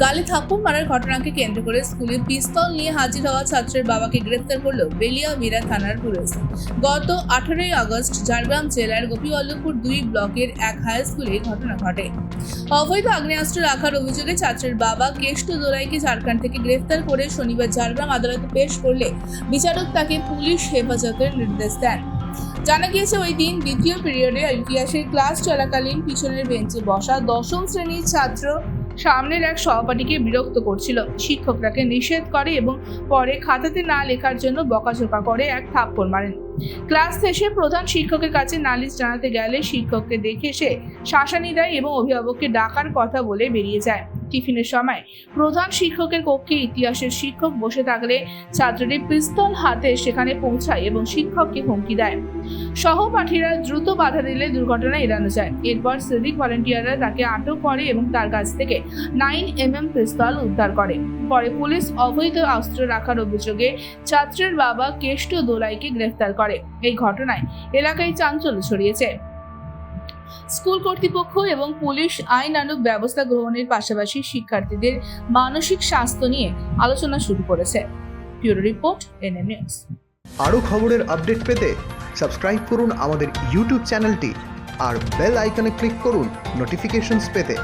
গালে থাপ্পড় মারার ঘটনাকে কেন্দ্র করে স্কুলে পিস্তল নিয়ে হাজির হওয়া ছাত্রের বাবাকে গ্রেফতার করল বেলিয়াবিরা থানার পুলিশ। গত আঠারোই আগস্ট ঝাড়গ্রাম জেলার গোপীবল্লভপুর দুই ব্লকের এক হাই স্কুলে ঘটনা ঘটে। অবৈধ আগ্নেয়াস্ত্র রাখার অভিযোগে ছাত্রের বাবা কেষ্ট দোলাইকে ঝাড়খণ্ড থেকে গ্রেফতার করে শনিবার ঝাড়গ্রাম আদালতে পেশ করলে বিচারক তাকে পুলিশ হেফাজতের নির্দেশ দেন। জানা গিয়েছে, ওই দিন দ্বিতীয় পিরিয়ডে ইতিহাসের ক্লাস চলাকালীন পিছনের বেঞ্চে বসা দশম শ্রেণির ছাত্র সামনের এক সহপাঠীকে বিরক্ত করছিল। শিক্ষক তাকে নিষেধ করে এবং পরে খাতাতে না লেখার জন্য বকাঝোকা করে এক থাপ্পড় মারেন। ক্লাস শেষে প্রধান শিক্ষকের কাছে নালিশ জানাতে গেলে শিক্ষককে দেখে সে শাসানি দেয় এবং অভিভাবককে ডাকার কথা বলে বেরিয়ে যায়। টিফিনের সময় প্রধান শিক্ষকের কক্ষে ইতিহাসের শিক্ষক বসে থাকলে ছাত্রটি পিস্তল হাতে সেখানে পৌঁছায় এবং শিক্ষককে হুমকি দেয়। সহপাঠীরা দ্রুত বাধা দিলে দুর্ঘটনা এড়ানো যায়। এরপর সিভিক ভলেন্টিয়াররা তাকে আটক করে এবং তার কাছ থেকে নাইন এম এম পিস্তল উদ্ধার করে। পরে পুলিশ অবৈধ অস্ত্র রাখার অভিযোগে ছাত্রের বাবা কেষ্ট দোলাইকে গ্রেফতার করে। এই ঘটনায় এলাকায় চাঞ্চল্য ছড়িয়েছে। স্কুল কর্তৃপক্ষ এবং পুলিশ আইনানুক ব্যবস্থা গ্রহণের পাশাপাশি শিক্ষার্থীদের মানসিক স্বাস্থ্য নিয়ে আলোচনা শুরু করেছে। Bureau report, NM news. আরও খবরের আপডেট পেতে সাবস্ক্রাইব করুন আমাদের ইউটিউব চ্যানেলটি আর বেল আইকনে ক্লিক করুন নোটিফিকেশনস পেতে।